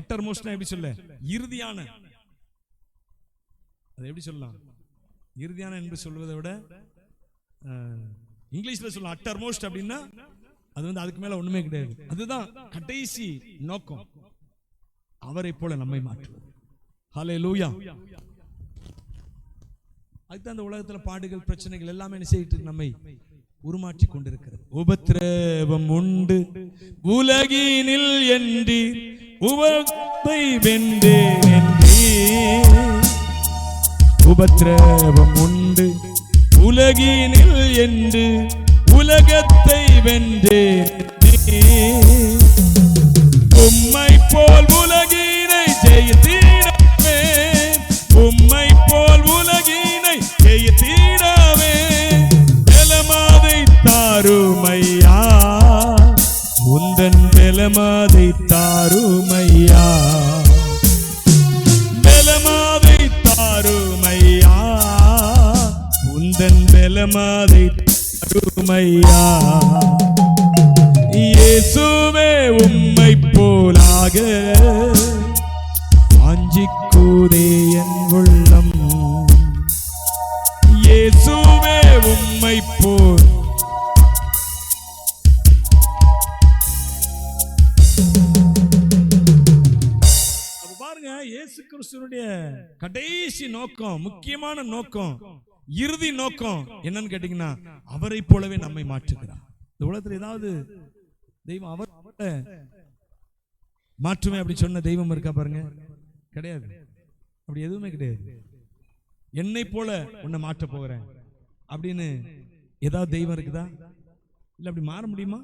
Utter மோஸ்ட்னா எப்படி சொல்ல? இறுதியான. அது எப்படி சொல்லலாம்? இறுதியான என்று சொல்வதை விட இங்கிலீஷில் சொல்லலாம் அட்டர் மோஸ்ட் அப்படின்னா அது வந்து அதுக்கு மேல ஒண்ணுமே கிடையாது. அதுதான் கடைசி நோக்கம். அவரை போல நம்மை மாற்றுவது ஹலே லூயா அதுதான் அந்த உலகத்துல பாடுகள் பிரச்சனைகள் எல்லாமே என்ன செய்யிட்டு நம்மை உருமாற்றி கொண்டிருக்கிறது. உபத்திரவம் உண்டு. உலகினில் என்று உபத்தை வென்றேன் என்றீர். உபத்திரவம் உண்டு உலகினில் என்று உலகத்தை வென்றேன் மாதை பெலமாதை தாருமையா இயேசுவே உம்மை போலாக. வாஞ்சிக்குதே என் உள்ளம். இயேசுவே உம்மை போல். பாருங்க இயேசு கிறிஸ்துவனுடைய கடைசி நோக்கம் முக்கியமான நோக்கம். இறுதி நோக்கம் என்னன்னு கேட்டீங்கன்னா அவரை போலவே நம்மை மாற்றுகிறார். இந்த உலகத்தில் ஏதாவது தெய்வம் அவர் மாற்றுமே அப்படி சொன்ன தெய்வம் இருக்கா பாருங்க? கிடையாது. அப்படி எதுவுமே கிடையாது. என்னை போல உன்னை மாற்ற போகிறேன் அப்படின்னு ஏதாவது தெய்வம் இருக்குதா? இல்லை அப்படி மாற முடியுமா?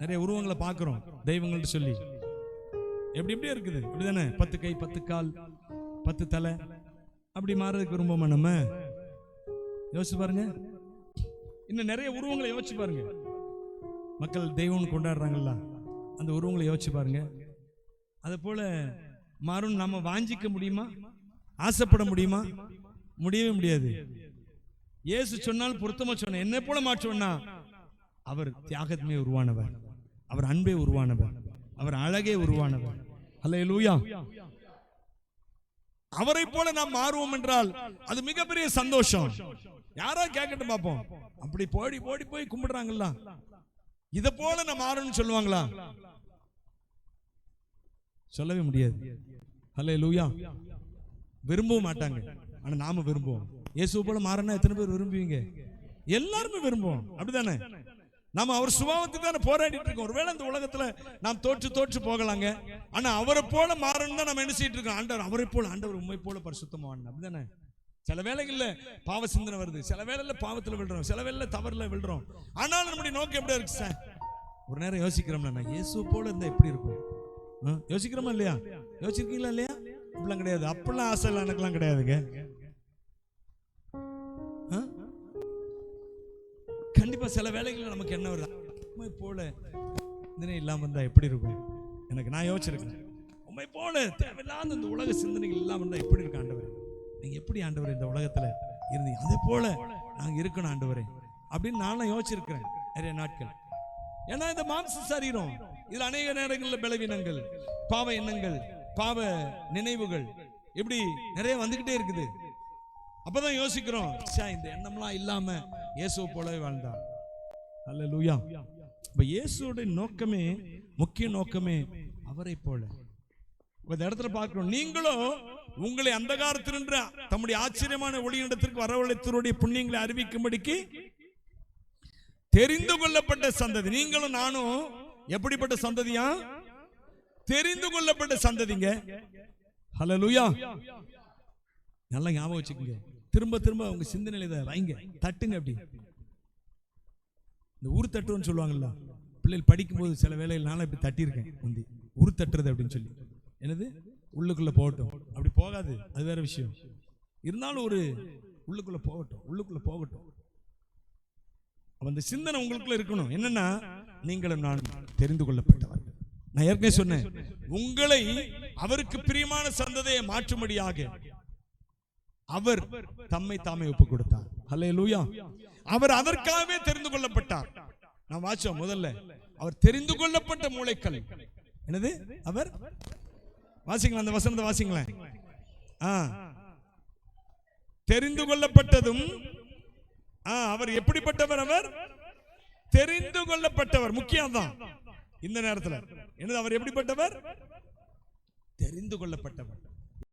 நிறைய உருவங்களை பார்க்கிறோம் தெய்வங்கள்ட்ட சொல்லி. எப்படி எப்படியே இருக்குது? அப்படிதானே? பத்து கை பத்து கால். பத்து தலை. அப்படி மாறுறதுக்கு விரும்புமா நம்ம? யோசிச்சு பாருங்க. இன்னும் நிறைய உருவங்களை யோசிச்சு பாருங்க. மக்கள் தெய்வம்னு கொண்டாடுறாங்கல்ல அந்த உருவங்களை யோசிச்சு பாருங்க. அது போல மாறும் நம்ம வாஞ்சிக்க முடியுமா? ஆசைப்பட முடியுமா? முடியவே முடியாது. இயேசு சொன்னால் பொருத்தமா சொன்ன என்ன போல மாற்றோம்னா அவர் தியாகமே உருவானவர். அவர் அன்பே உருவானவர். அவர் அழகே உருவானவர். அல்லேலூயா அவரை போல நாம் மாறுவோம் என்றால் அது மிகப்பெரிய சந்தோஷம். யாரா கேட்கட்டும் பார்ப்போம் அப்படி போடி போடி போய் கும்பிடுறாங்கல்ல. இத போல நான் மாறணும்னு சொல்லுவாங்களா? சொல்லவே முடியாது. ஹலே லூயா விரும்பவும் மாட்டாங்க. ஆனா நாம விரும்புவோம். இயேசு போல மாறனா எத்தனை பேர் விரும்புவீங்க? எல்லாருமே விரும்புவோம். அப்படிதானே? நம்ம அவர் சுபாவத்துக்கு தானே போராடிட்டு இருக்கோம். ஒருவேளை இந்த உலகத்துல நாம் தோற்று தோற்று போகலாங்க. ஆனா அவரை போல மாறணும் தான் நம்ம என்ன செய்யிட்டு இருக்கோம்? ஆண்டவர் அவரை போல ஆண்டவர் உண்மை போல பரிசுத்தமான அப்படிதானே? சில வேலைகளில் பாவ சிந்தனை வருது. சில வேலையில் பாவத்தில் விழுறோம். சில வேலையில் தவறில் விழுறோம். ஆனாலும் நம்முடைய நோக்கம் எப்படி இருக்கு சார்? ஒரு நேரம் யோசிக்கிறோம்ல நான் இயேசு போல இருந்தால் எப்படி இருக்கும்? யோசிக்கிறோமா இல்லையா? யோசிச்சிருக்கீங்களா இல்லையா? இப்படிலாம் கிடையாது. அப்படிலாம் ஆசை எல்லாம் எனக்குலாம் கிடையாதுங்க. இப்போ சில வேலைகளில் நமக்கு என்ன வருது? உண்மை போல சிந்தனை இல்லாமல் இருந்தால் எப்படி இருக்கும்? எனக்கு நான் யோசிச்சிருக்கேன். உண்மை போல தேவையில்லாத இந்த உலக சிந்தனைகள் இல்லாமல் இருந்தால் எப்படி இருக்கும் ஆண்டவர்? நீங்கள் எப்படி ஆண்டவர் இந்த உலகத்துல இருந்தீங்க அதே போல நாங்கள் இருக்கணும் ஆண்டவரே? அப்படின்னு நானும் யோசிச்சிருக்கிறேன் நிறைய நாட்கள். ஏன்னா இந்த மாம்ச சரீரம் இதில் அநேக நேரங்களில் பலவீனங்கள் பாவ எண்ணங்கள் பாவ நினைவுகள் இப்படி நிறைய வந்துக்கிட்டே இருக்குது. அப்போதான் யோசிக்கிறோம் இந்த எண்ணம்லாம் இல்லாமல் இயேசுவை போலவே வாழ்ந்தான். அல்ல லூயா இப்போ இயேசுவோட நோக்கமே முக்கிய நோக்கமே அவரை போல. இந்த இடத்துல பார்க்கணும் நீங்களும் உங்களை அந்தகாரத்தினின்ற தம்முடைய ஆச்சரியமான ஒளியிடத்திற்கு வரவழைத்தருடைய புண்ணியங்களை அறிவிக்கும்படிக்கு தெரிந்து கொள்ளப்பட்ட சந்ததி. நீங்களும் நானும் எப்படிப்பட்ட சந்ததியா? தெரிந்து கொள்ளப்பட்ட சந்ததிங்க. ஹலோ லூயா நல்லா ஞாபகம் வச்சுக்கோங்க. திரும்ப திரும்ப உங்க சிந்தனையில இதை வைங்க. தட்டுங்க அப்படி. இந்த ஊர் தட்டுன்னு சொல்லுவாங்கல்ல. பிள்ளைகள் படிக்கும்போது சில வேளையில் நானும் இப்படி தட்டியிருக்கேன் முந்தி. ஊர் தட்டுறது அப்படின்னு சொல்லி. என்னது? உள்ளுக்குள்ள போகட்டும். அப்படி போகாது. அது வேற விஷயம். இருந்தாலும் ஒரு உள்ளுக்குள்ள போகட்டும். உள்ளுக்குள்ள போகட்டும். அப்ப அந்த சிந்தனை உங்களுக்குள்ள இருக்கணும். என்னன்னா நீங்களும் நான் தெரிந்து கொள்ளப்பட்டவர் நான் ஏற்கனவே சொன்னேன். உங்களை அவருக்கு பிரியமான சந்ததியை மாற்றும்படியாக அவர் தம்மை தாமே ஒப்பு கொடுத்தார் ஹலே லூயா அவர் அதற்காகவே தெரிந்து கொள்ளப்பட்டார். நான் வாச்சோம் முதல்ல. அவர் தெரிந்து கொள்ளப்பட்ட மூளைக்கல் என்னது? அவர்? வாசிங்களா அந்த வசனத்தை வாசிங்களேன். ஆ. தெரிந்து கொள்ளப்பட்டதும் ஆ, அவர் எப்படிப்பட்டவர் அவர்? தெரிந்து கொள்ளப்பட்டவர். முக்கியம் தான் இந்த நேரத்தில். என்னது அவர் எப்படிப்பட்டவர்? தெரிந்து கொள்ளப்பட்டவர்.